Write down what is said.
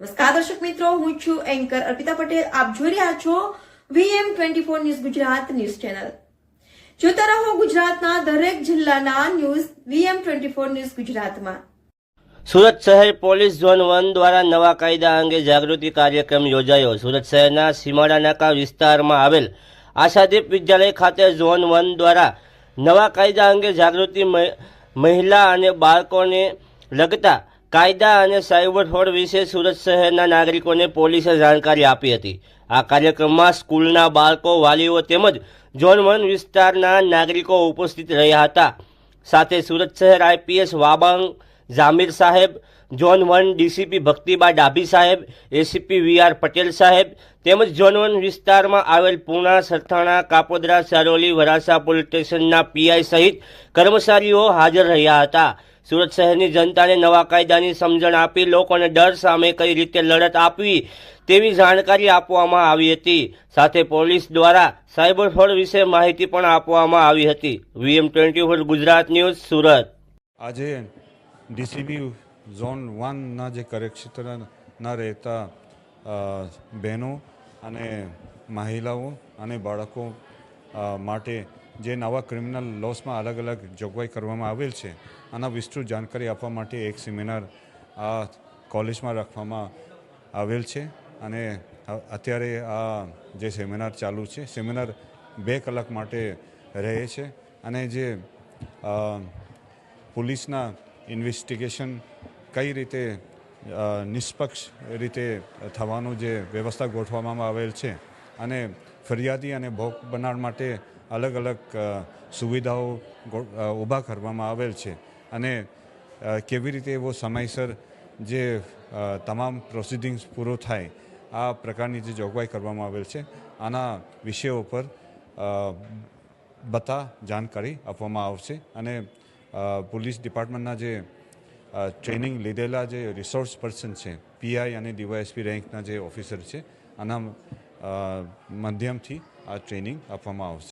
દર્શક મિત્રો, હું છું એન્કર અર્પિતા પટેલ. આપ જોઈ રહ્યા છો VM twenty four news Gujarat news channel જોતા રહો ગુજરાતના દરેક જિલ્લાના news VM twenty four news ગુજરાતમાં. સુરત શહેર પોલીસ ઝોન વન દ્વારા નવા કાયદા અંગે જાગૃતિ કાર્યક્રમ યોજાયો. સુરત શહેરના સીમાડા નાકા વિસ્તારમાં આવેલ આશાદીપ વિદ્યાલય ખાતે ઝોન વન દ્વારા નવા કાયદા અંગે જાગૃતિ મહિલા અને બાળકોને લગતા કાયદા અને સાયબર ફ્રોડ વિશે સુરત શહેરના નાગરિકોને પોલીસે જાણકારી આપી હતી. આ કાર્યક્રમમાં સ્કૂલના બાળકો, વાલીઓ તેમજ ઝોન વન વિસ્તારના નાગરિકો ઉપસ્થિત રહ્યા હતા. સાથે સુરત શહેર આઈપીએસ વાબાંગ જામીર સાહેબ, zone one DCP Bhaktiba Dabhi સાહેબ, એસીપી વી આર પટેલ સાહેબ તેમજ ઝોન વન વિસ્તારમાં આવેલ પૂણા, સરથાણા, કાપોદરા, સરોલી વરાસા પોલીસ સ્ટેશનના પીઆઈ સહિત કર્મચારીઓ હાજર રહ્યા હતા. સુરત શહેરની જનતાને નવા કાયદાની સમજણ આપી લોકોને ડર સામે કઈ રીતે લડત આપવી તેવી જાણકારી આપવામાં આવી હતી. સાથે પોલીસ દ્વારા સાયબર ફ્રોડ વિશે માહિતી પણ આપવામાં આવી હતી. VM twenty four Gujarat news, Surat. આજે ડીસીબી ઝોન વનના જે કાર્યક્ષેત્રના રહેતા બહેનો અને મહિલાઓ અને બાળકો માટે જે નવા ક્રિમિનલ લોસમાં અલગ અલગ જોગવાઈ કરવામાં આવેલ છે, આના વિસ્તૃત જાણકારી આપવા માટે એક સેમિનાર આ કોલેજમાં રાખવામાં આવેલ છે. અને અત્યારે આ જે સેમિનાર ચાલુ છે સેમિનાર બે કલાક માટે રહે છે. અને જે પોલીસના ઇન્વેસ્ટિગેશન કઈ રીતે નિષ્પક્ષ રીતે થવાનું જે વ્યવસ્થા ગોઠવવામાં આવેલ છે અને ફરિયાદી અને ભોગ બનાવવા માટે અલગ અલગ સુવિધાઓ ઊભા કરવામાં આવેલ છે. અને કેવી રીતે એવો સમયસર જે તમામ પ્રોસિડિંગ્સ પૂરો થાય, આ પ્રકારની જે જોગવાઈ કરવામાં આવેલ છે, આના વિષયો પર બતા જાણકારી આપવામાં આવશે. અને પોલીસ ડિપાર્ટમેન્ટના જે ટ્રેનિંગ લીધેલા જે રિસોર્સ પર્સન છે પીઆઈ અને ડીવાયએસપી રેન્કના જે ઓફિસર છે, આના માધ્યમથી આ ટ્રેનિંગ આપવામાં આવશે.